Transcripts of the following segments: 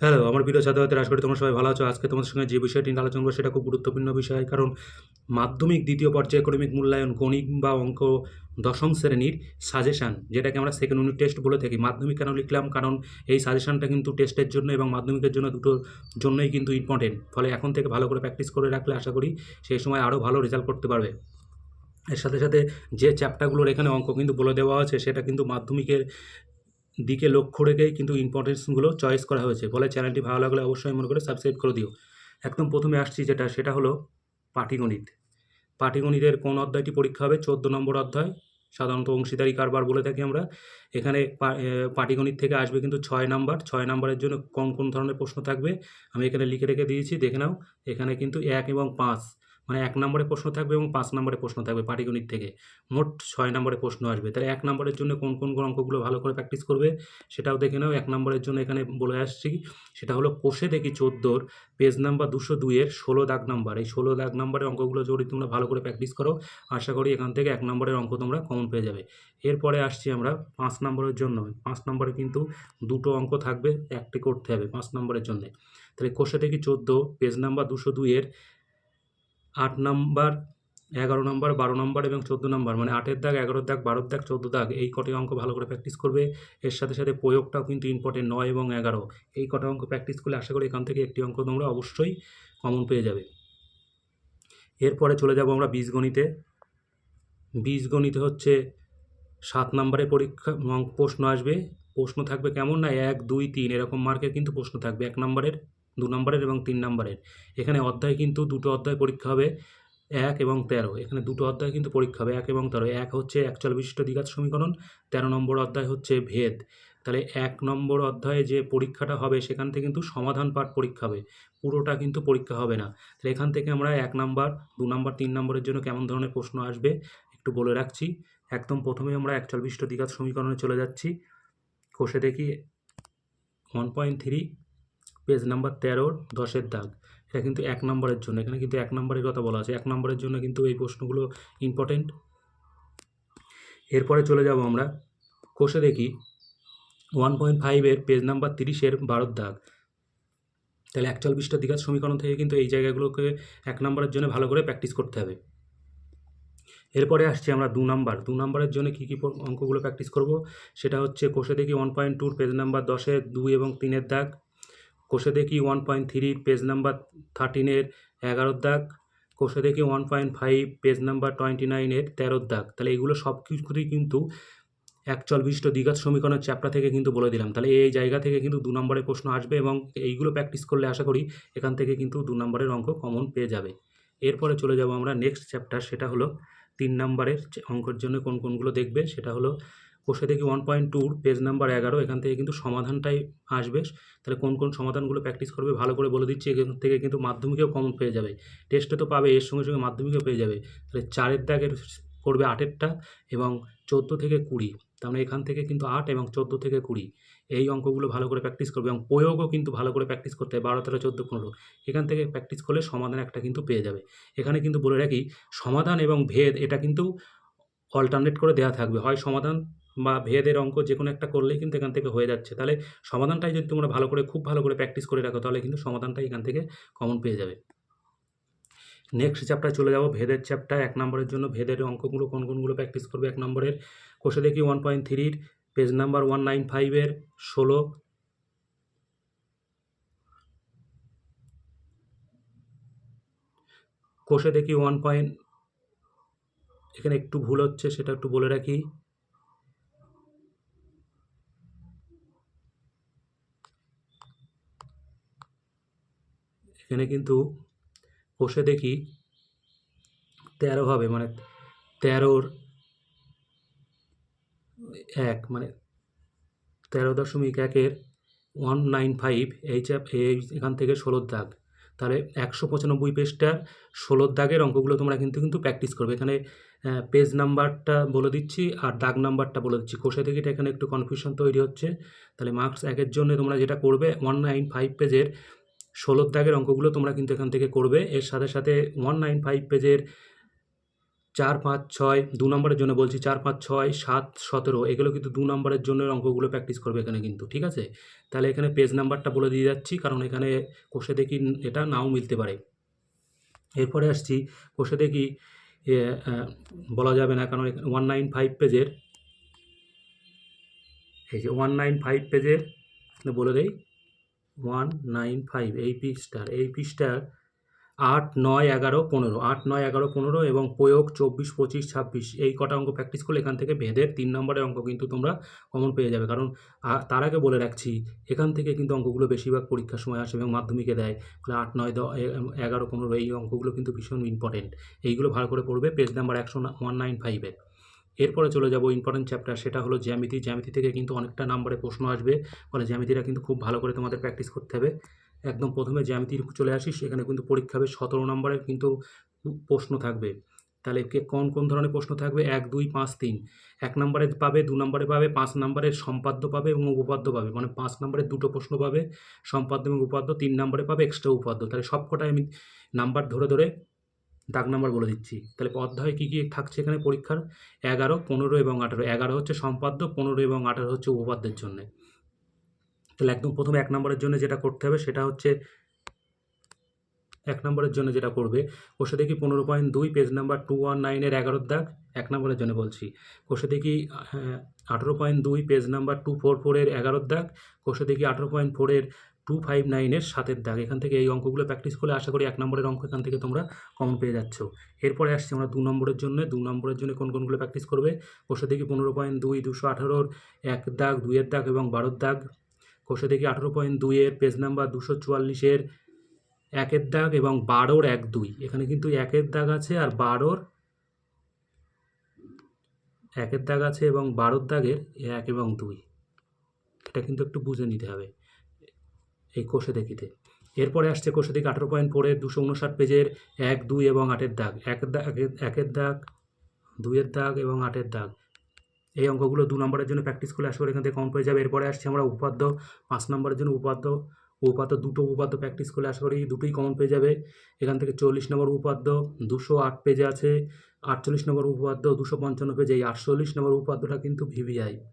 Hello, আমার প্রিয় ছাত্রছাত্রীরা আশা করি তোমরা সবাই ভালো আছো। আজকে তোমাদের সঙ্গে যে বিষয়টি নিয়ে আলোচনা করব সেটা খুব গুরুত্বপূর্ণ বিষয়। কারণ মাধ্যমিক দ্বিতীয় পর্যায়ক্রমিক মূল্যায়ন গণিত বা অঙ্ক দশম শ্রেণির সাজেশান যেটাকে আমরা সেকেন্ড ইউনিট টেস্ট বলে থাকি। মাধ্যমিক কেন লিখলাম? কারণ এই সাজেশানটা কিন্তু টেস্টের জন্য এবং মাধ্যমিকের জন্য দুটোর জন্যই কিন্তু ইম্পর্টেন্ট। ফলে এখন থেকে ভালো করে প্র্যাকটিস করে রাখলে আশা করি সেই সময় আরও ভালো রেজাল্ট করতে পারবে। এর সাথে, সাথে যে চ্যাপ্টারগুলোর এখানে অঙ্ক কিন্তু বলে দেওয়া আছে সেটা কিন্তু মাধ্যমিকের দিকে লক্ষ্য রেখেই কিন্তু ইম্পর্টেন্সগুলো চয়েস করা হয়েছে। ফলে চ্যানেলটি ভালো লাগলে অবশ্যই মনে করে সাবস্ক্রাইব করে দিও। একদম প্রথমে আসছি যেটা সেটা হলো পাটিগণিত। পাটিগণিতের কোন অধ্যায়টি পরীক্ষা হবে? ১৪ নম্বর অধ্যায়। সাধারণত অংশীদারি কারবার বলে থাকি আমরা। এখানে পাটিগণিত থেকে আসবে কিন্তু ছয় নাম্বার। ছয় নাম্বারের জন্য কোন, কোন ধরনের প্রশ্ন থাকবে? আমি এখানে লিখে রেখে দিয়েছি দেখে নাও। এখানে কিন্তু এক এবং ৫ মানে এক নম্বরের প্রশ্ন থাকবে এবং পাঁচ নম্বরের প্রশ্ন থাকবে পাটিগণিত থেকে। মোট ছয় নম্বরের প্রশ্ন আসবে। তাহলে এক নম্বরের জন্য কোন, কোন অঙ্কগুলো ভালো করে প্র্যাকটিস করবে? সেটাও দেখে নাও। এক নম্বরের জন্য এখানে বলে আসছি। সেটা হলো কোষে দেখি ১৪ পেজ নাম্বার দুশো দুইয়ের ষোলো দাগ নাম্বার। এই ১৬ দাগ নাম্বারের অঙ্কগুলো যদি তোমরা ভালো করে প্র্যাকটিস করো, আশা করি এখান থেকে এক নম্বরের অঙ্ক তোমরা কমন পেয়ে যাবে। এরপরে আসছি আমরা পাঁচ নম্বরের জন্য। পাঁচ নম্বরে কিন্তু দুটো অঙ্ক থাকবে, একটি করতে হবে পাঁচ নম্বরের জন্যে। তাহলে কোষে দেখি ১৪ পেজ নাম্বার ২০২ এর ৮ নাম্বার, ১১ নাম্বার, ১২ নাম্বার এবং ১৪ নাম্বার মানে ৮ এর দাগ, ১১ এর দাগ, ১২ এর দাগ, ১৪ দাগ এই কটি অঙ্ক ভালো করে প্র্যাকটিস করবে। এর সাথে, সাথে প্রয়োগটাও কিন্তু ইম্পর্টেন্ট নয় এবং ১১ এই কটা অঙ্ক প্র্যাকটিস করলে আশা করি এখান থেকে একটি অঙ্ক তোমরা অবশ্যই কমন পেয়ে যাবে। এরপরে চলে যাব আমরা বীজগণিতে। বীজগণিতে হচ্ছে ৭ নাম্বারের পরীক্ষা প্রশ্ন আসবে। প্রশ্ন থাকবে কেমন? না ১, ২, ৩ এরকম মার্কের কিন্তু প্রশ্ন থাকবে এক নাম্বারের, ২ নম্বরের এবং তিন নম্বরের এখানে অধ্যায় কিন্তু দুটো অধ্যায় পরীক্ষা হবে এক এবং ১৩ এখানে দুটো অধ্যায় কিন্তু পরীক্ষা হবে এক এবং ১৩ ১ হচ্ছে একচল বিশিষ্ট দ্বিঘাত সমীকরণ, ১৩ নম্বর অধ্যায় হচ্ছে ভেদ। তাহলে এক নম্বর অধ্যায়ে যে পরীক্ষাটা হবে সেখান থেকে কিন্তু সমাধান পাঠ পরীক্ষা হবে। পুরোটা কিন্তু পরীক্ষা হবে না। তাহলে এখান থেকে আমরা এক নাম্বার, দু নাম্বার, তিন নম্বরের জন্য কেমন ধরনের প্রশ্ন আসবে একটু বলে রাখছি। একদম প্রথমে আমরা একচল বিশিষ্ট দ্বিঘাত সমীকরণে চলে যাচ্ছি। কষে দেখি 1.3 পেজ নাম্বার ১৩ ১০ এর দাগ। এটা কিন্তু এক নম্বরের জন্য। এখানে কিন্তু এক নম্বরের কথা বলা আছে। এক নম্বরের জন্য কিন্তু এই প্রশ্নগুলো ইম্পর্টেন্ট। এরপরে চলে যাব আমরা কষে দেখি ওয়ান পয়েন্ট ফাইভের পেজ নাম্বার তিরিশের বারোর দাগ। তাহলে একচল বিশিষ্ট দ্বিঘাত সমীকরণ থেকে কিন্তু এই জায়গাগুলোকে এক নম্বরের জন্য ভালো করে প্র্যাকটিস করতে হবে। এরপরে আসছি আমরা দু নাম্বার। দু নাম্বারের জন্য কী, কী অঙ্কগুলো প্র্যাকটিস করব? সেটা হচ্ছে কোষে দেখি 1.2 পেজ নাম্বার ১০ এর ২ এবং তিনের দাগ। কোষে দেখি 1.3 পেজ নাম্বার 13 এর ১১ দাগ। কোষে দেখি 1.5 পেজ নাম্বার 29 এর ১৩ দাগ। তাহলে এগুলো সব কিছুতেই কিন্তু একচল বিশিষ্ট দ্বিঘাত সমীকরণের চ্যাপ্টার থেকে কিন্তু বলে দিলাম। তাহলে এই জায়গা থেকে কিন্তু দু নম্বরের প্রশ্ন আসবে এবং এইগুলো প্র্যাকটিস করলে আশা করি এখান থেকে কিন্তু দু নম্বরের অঙ্ক কমন পেয়ে যাবে। এরপরে চলে যাব আমরা নেক্সট চ্যাপ্টার সেটা হলো তিন নাম্বারের অঙ্কের জন্য কোন, কোনগুলো দেখবে সেটা হলো কোষে দেখি 1.2 পেজ নাম্বার ১১ এখান থেকে কিন্তু সমাধানটাই আসবে। তাহলে কোন, কোন সমাধানগুলো প্র্যাকটিস করবে ভালো করে বলে দিচ্ছি। এখান থেকে কিন্তু মাধ্যমিকেও কমন পেয়ে যাবে। টেস্টে তো পাবে এর সঙ্গে, সঙ্গে মাধ্যমিকেও পেয়ে যাবে। তাহলে ৪ এর দাগের করবে আটেরটা এবং ১৪ থেকে ২০ তার মানে এখান থেকে কিন্তু আট এবং ১৪ থেকে ২০ এই অঙ্কগুলো ভালো করে প্র্যাকটিস করবে এবং প্রয়োগও কিন্তু ভালো করে প্র্যাকটিস করতে হবে ১২, ১৩, ১৪, ১৫ এখান থেকে প্র্যাকটিস করলে সমাধান একটা কিন্তু পেয়ে যাবে। এখানে কিন্তু বলে রাখি সমাধান এবং ভেদ এটা কিন্তু অল্টারনেট করে দেওয়া থাকবে। হয় সমাধান বা ভেদের অঙ্ক যে কোনো একটা করলেই কিন্তু এখান থেকে হয়ে যাচ্ছে। তাহলে সমাধানটাই যদি তোমরা ভালো করে খুব ভালো করে প্র্যাকটিস করে রাখো তাহলে কিন্তু সমাধানটাই এখান থেকে কমন পেয়ে যাবে। নেক্সট চ্যাপ্টারে চলে যাব ভেদের চ্যাপ্টার এক নম্বরের জন্য ভেদের অঙ্কগুলো কোন, কোনগুলো প্র্যাকটিস করবে এক নম্বরের কোষে দেখি 1.3 পেজ নাম্বার ওয়ান নাইন ফাইভের ষোলো কোষে দেখি ওয়ান পয়েন্ট এখানে একটু ভুল হচ্ছে সেটা একটু বলে রাখি। এখানে কিন্তু কোষে দেখি ১৩ হবে মানে তেরোর এক মানে তেরো দশমিক একের ওয়ান নাইন ফাইভ এই চ্যাপ এখান থেকে ১৬ দাগ। তাহলে ১৯৫ পেজটার ১৬ দাগের অঙ্কগুলো তোমরা কিন্তু, কিন্তু প্র্যাকটিস করবে। এখানে পেজ নাম্বারটা বলে দিচ্ছি আর দাগ নাম্বারটা বলে দিচ্ছি। কোষে দেখিটা এখানে একটু কনফিউশন তৈরি হচ্ছে। তাহলে মার্কস ১ এর জন্য তোমরা যেটা করবে 195 পেজের ১৬ দাগের অঙ্কগুলো তোমরা কিন্তু এখান থেকে করবে। এর সাথে, সাথে 195 পেজের চার পাঁচ ছয় দু নম্বরের জন্য বলছি চার পাঁচ ছয় সাত সতেরো এগুলো কিন্তু দু নম্বরের জন্য অঙ্কগুলো প্র্যাকটিস করবে এখানে কিন্তু ঠিক আছে তাহলে এখানে পেজ নাম্বারটা বলে দিয়ে যাচ্ছি কারণ এখানে কোষে দেখি এটা নাও মিলতে পারে এরপরে আসছি কোষে দেখি বলা যাবে না কারণ ওয়ান নাইন ফাইভ পেজের এই যে ওয়ান নাইন ফাইভ পেজের বলে দেই ওয়ান নাইন ফাইভ এই পৃষ্ঠার এই পৃষ্ঠার আট নয় এগারো পনেরো, আট নয় এগারো পনেরো এবং প্রয়োগ চব্বিশ, পঁচিশ, ছাব্বিশ, এই কটা অঙ্ক প্র্যাকটিস করলে এখান থেকে ভেদের তিন নম্বরের অঙ্ক কিন্তু তোমরা কমন পেয়ে যাবে। কারণ তার আগে বলে রাখছি, এখান থেকে কিন্তু অঙ্কগুলো বেশিরভাগ পরীক্ষার সময় আসে এবং মাধ্যমিকে দেয়। তাহলে আট নয় দ এগারো পনেরো এই অঙ্কগুলো কিন্তু ভীষণ ইম্পর্টেন্ট এইগুলো ভালো করে পড়বে পেজ নাম্বার একশো ওয়ান নাইন ফাইভের এরপরে চলে যাব ইম্পর্টেন্ট চ্যাপ্টার সেটা হলো জ্যামিতি। জ্যামিতি থেকে কিন্তু অনেকটা নাম্বারে প্রশ্ন আসবে। ফলে জ্যামিতিটা কিন্তু খুব ভালো করে তোমাদের প্র্যাকটিস করতে হবে। একদম প্রথমে জ্যামিতির চলে আসি, সেখানে কিন্তু পরীক্ষা হবে সতেরো নম্বরের কিন্তু প্রশ্ন থাকবে। তাহলে কে কোন কোন ধরনের প্রশ্ন থাকবে? এক, দুই, পাঁচ, তিন। এক নম্বরে পাবে, দু নম্বরে পাবে, পাঁচ নম্বরের সম্পাদ্য পাবে এবং উপাদ্য পাবে। মানে পাঁচ নম্বরের দুটো প্রশ্ন পাবে, সম্পাদ্য এবং উপাদ্য তিন নম্বরে পাবে এক্সট্রা উপাদ্য তাহলে সবকটাই আমি নাম্বার ধরে ধরে দাগ নাম্বার বলে দিচ্ছি। তাহলে অধ্যায় কী কী থাকছে এখানে পরীক্ষার? এগারো, পনেরো এবং আঠারো। এগারো হচ্ছে সম্পাদ্য, পনেরো এবং আঠারো হচ্ছে উপপাদ্যের জন্য। তাহলে একদম প্রথমে এক নম্বরের জন্য যেটা করতে হবে সেটা হচ্ছে এক নম্বরের জন্য যেটা করবে, কোষে দেখি পনেরো পয়েন্ট দুই, পেজ নাম্বার টু ওয়ান নাইনের এগারোর দাগ, এক নম্বরের জন্য বলছি। কোষে দেখি আঠেরো পয়েন্ট দুই, পেজ নাম্বার টু ফোর ফোরের এগারোর দাগ, কোষে দেখি আঠেরো পয়েন্ট ফোরের টু ফাইভ নাইনের সাতের দাগ। এখান থেকে এই অঙ্কগুলো প্র্যাকটিস করলে আশা করি এক নম্বরের অঙ্ক এখান থেকে তোমরা কমন পেয়ে যাচ্ছ। এরপরে আসছি আমরা দু নম্বরের জন্য। দু নম্বরের জন্য কোন কোনগুলো প্র্যাকটিস করবে? কোষে দেখি পনেরো পয়েন্ট দুই, দুশো আঠারোর এক দাগ, দুইয়ের দাগ এবং বারোর দাগ। কোষে দেখি আঠেরো পয়েন্ট দুইয়ের পেজ নাম্বার দুশো চুয়াল্লিশের একের দাগ এবং বারোর এক দুই। এখানে কিন্তু একের দাগ আছে আর বারোর একের দাগ আছে এবং বারোর দাগের এক এবং দুই। এটা কিন্তু একটু বুঝে নিতে হবে। এই কোষে দেখিতে এরপরে আসছে কোষে দিকে আঠেরো পয়েন্ট ফোরে দুশো উনষাট পেজের এক, দুই এবং আটের দাগ। এক দাগ একের- দাগ, দুইয়ের দাগ এবং আটের দাগ। এই অঙ্কগুলো দু নম্বরের জন্য প্র্যাকটিস করলে আসলে এখান থেকে কম পেয়ে যাবে। এরপরে আসছে আমরা উপাদ্য, পাঁচ নম্বরের জন্য উপাদ্য। উপাদ্য, দুটো উপাদ্য প্র্যাকটিস করলে আশা করি দুটোই কমন পেয়ে যাবে। এখান থেকে চল্লিশ নম্বর উপাদ্য, দুশো আট পেজে আছে। আটচল্লিশ নম্বর উপাদ্য, দুশো পঞ্চান্ন পেজে। এই আটচল্লিশ নম্বর উপাদ্যটা কিন্তু ভিভিআই।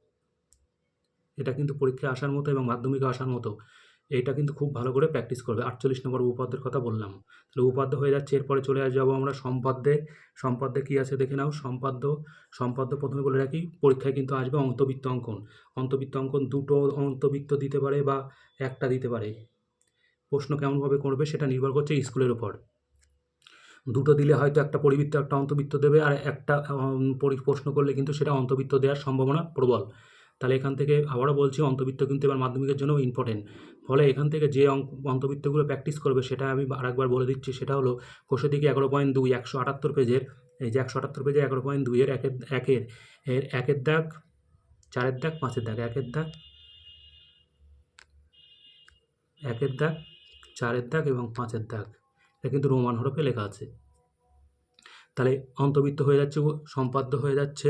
এটা কিন্তু পরীক্ষায় আসার মতো এবং মাধ্যমিকে আসার মতো। এটা কিন্তু খুব ভালো করে প্র্যাকটিস করবে। আটচল্লিশ নম্বর উপাদ্যের কথা বললাম। তাহলে উপাদ্য হয়ে যাচ্ছে, এরপরে চলে যাব আমরা সম্পাদ্যে। সম্পাদ্যে কী আছে দেখে নাও, সম্পাদ্য। সম্পাদ্য প্রথমে বলে রাখি, পরীক্ষায় কিন্তু আসবে অন্তবৃত্ত অঙ্কন। অন্তবৃত্ত অঙ্কন দুটো অন্তবৃত্ত দিতে পারে বা একটা দিতে পারে। প্রশ্ন কেমনভাবে করবে সেটা নির্ভর করছে স্কুলের উপর। দুটো দিলে হয়তো একটা পরিবৃত্ত, একটা অন্তবৃত্ত দেবে আর একটা পরি- প্রশ্ন করলে কিন্তু সেটা অন্তবৃত্ত দেওয়ার সম্ভাবনা প্রবল। তাহলে এখান থেকে আবারও বলছি অন্তবৃত্ত কিন্তু এবার মাধ্যমিকের জন্য ইম্পর্টেন্ট ফলে এখান থেকে যে অন্তবৃত্তগুলো প্র্যাকটিস করবে, সেটা আমি আরেকবার বলে দিচ্ছি, সেটা হলো কোষে দিকে এগারো পয়েন্ট দুই, একশো আটাত্তর পেজের এই যে একশো আটাত্তর পেজে এগারো পয়েন্ট দুইয়ের একের একের, এর একের দাগ, চারের দাগ, পাঁচের দাগ, একের দাগ একের দাগ, চারের দাগ এবং পাঁচের দাগ। এটা কিন্তু রোমান হরফে লেখা আছে। তাহলে অন্তবৃত্ত হয়ে যাচ্ছে সম্পাদ্য হয়ে যাচ্ছে।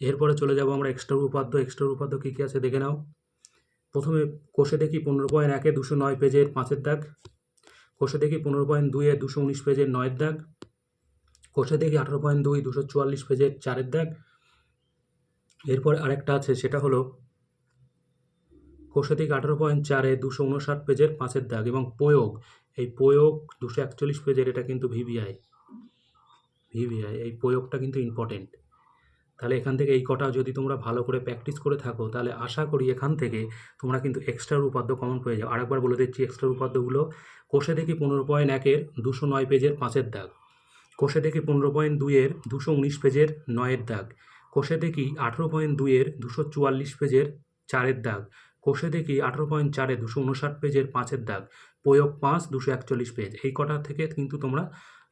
এরপরে চলে যাব আমরা এক্সট্রা উপাদ্য এক্সট্রা উপাদ্য কী কী আছে দেখে নাও। প্রথমে কোষে দেখি পনেরো পয়েন্ট একে দুশো নয় পেজের পাঁচের দাগ। কোষে দেখি পনেরো পয়েন্ট দুইয়ে দুশো উনিশ পেজের নয়ের দাগ। কোষে দেখি আঠারো পয়েন্ট দুই দুশো চুয়াল্লিশ পেজের চারের দাগ। এরপর আরেকটা আছে, সেটা হলো কোষে থেকে আঠারো পয়েন্ট চারে দুশো উনষাট পেজের পাঁচের দাগ এবং প্রয়োগ। এই প্রয়োগ দুশো একচল্লিশ পেজের, এটা কিন্তু ভিভিআই ভিভিআই এই প্রয়োগটা কিন্তু ইম্পর্টেন্ট তাহলে এখান থেকে এই কটা যদি তোমরা ভালো করে প্র্যাকটিস করে থাকো, তাহলে আশা করি এখান থেকে তোমরা কিন্তু এক্সট্রা উপাদ্য কমন পেয়ে যাও। আরেকবার বলে দিচ্ছি এক্সট্রা উপাদ্যগুলো কোষে দেখি পনেরো পয়েন্ট একের দুশো নয় পেজের পাঁচের দাগ। কোষে দেখি পনেরো পয়েন্ট দুইয়ের দুশো উনিশ পেজের নয়ের দাগ। কোষে দেখি আঠেরো পয়েন্ট দুইয়ের দুশো চুয়াল্লিশ পেজের চারের দাগ। কোষে দেখি আঠেরো পয়েন্ট চারে দুশো উনষাট পেজের পাঁচের দাগ। প্রয়োগ পাঁচ দুশো একচল্লিশ পেজ এই কটা থেকে কিন্তু তোমরা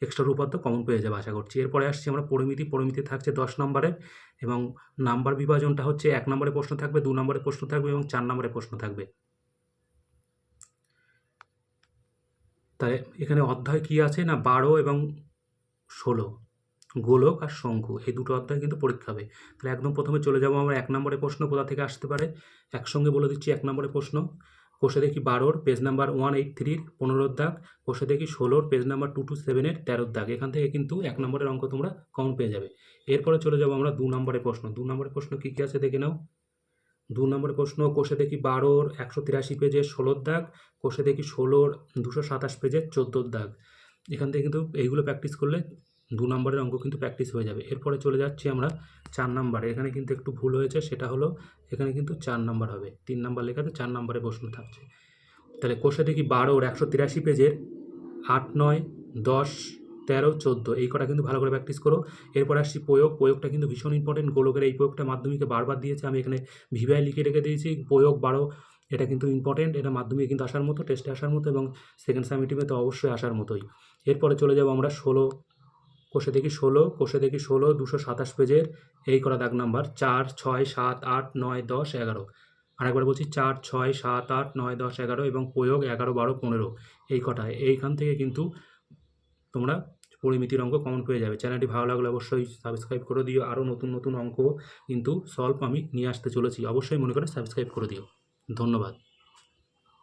এক্সট্রা উপাদ্য কমন পেয়ে যাবে, আশা করছি। এরপরে আসছি আমরা পরিমিতি। পরিমিতি থাকছে দশ নম্বরের এবং নাম্বার বিভাজনটা হচ্ছে এক নম্বরে প্রশ্ন থাকবে, দু নম্বরে প্রশ্ন থাকবে এবং চার নম্বরে প্রশ্ন থাকবে। তাই এখানে অধ্যায় কি আছে না বারো এবং ষোলো? গোলক আর শঙ্কু, এই দুটো অধ্যায় কিন্তু পরীক্ষা হবে। তাহলে একদম প্রথমে চলে যাব আমরা এক নম্বরে প্রশ্ন, কোথা থেকে আসতে পারে? একসঙ্গে বলে দিচ্ছি এক নম্বরে প্রশ্ন। কোষে দেখি বারোর পেজ নাম্বার ওয়ান এইট থ্রির পনেরোর দাগ। কোষে দেখি ষোলোর পেজ নাম্বার টু টু সেভেনের তেরোর দাগ। এখান থেকে কিন্তু এক নম্বরের অঙ্ক তোমরা কমন পেয়ে যাবে। এরপরে চলে যাব আমরা দু নম্বরের প্রশ্ন। দু নম্বরের প্রশ্ন কী কী আছে দেখে নাও। দু নম্বরের প্রশ্ন, কোষে দেখি বারোর একশো তিরাশি পেজের ষোলোর দাগ। কোষে দেখি ষোলোর দুশো সাতাশ পেজের চোদ্দোর দাগ। এখান থেকে কিন্তু এইগুলো প্র্যাকটিস করলে দু নম্বরের অঙ্ক কিন্তু প্র্যাকটিস হয়ে যাবে। এরপরে চলে যাচ্ছি আমরা চার নাম্বারে। এখানে কিন্তু একটু ভুল হয়েছে, সেটা হলো এখানে কিন্তু চার নাম্বার হবে। তিন নাম্বার লেখাতে চার নাম্বারে প্রশ্ন থাকছে। তাহলে কোষে দেখি বারোর একশো তিরাশি পেজের আট, নয়, দশ, তেরো, চোদ্দ, এই কটা কিন্তু ভালো করে প্র্যাকটিস করো। এরপর আসছি প্রয়োগ। প্রয়োগটা কিন্তু ভীষণ ইম্পর্টেন্ট গোলকের এই প্রয়োগটা মাধ্যমিকে বারবার দিয়েছে। আমি এখানে ভিভাই লিখে রেখে দিয়েছি। প্রয়োগ বারো, এটা কিন্তু ইম্পর্টেন্ট এটা মাধ্যমিকে কিন্তু আসার মতো টেস্টে আসার মতো এবং সেকেন্ড সামিটিভে তো অবশ্যই আসার মতোই। এরপরে চলে যাব আমরা ষোলো কোষে দেখি ষোলো, কোষে দেখি ষোলো, দুশো সাতাশ পেজের এই করা দাগ নাম্বার, চার, ছয়, সাত, আট, নয়, দশ, এগারো। আরেকবার বলছি চার, ছয়, সাত, আট, নয়, দশ, এগারো এবং প্রয়োগ এগারো, বারো, পনেরো এই কটায় এইখান থেকে কিন্তু তোমরা পরিমিতির অঙ্ক কমন পেয়ে যাবে। চ্যানেলটি ভালো লাগলে অবশ্যই সাবস্ক্রাইব করে দিও। আরও নতুন নতুন অঙ্ক কিন্তু সলভ আমি নিয়ে আসতে চলেছি। অবশ্যই মনে করে সাবস্ক্রাইব করে দিও। ধন্যবাদ।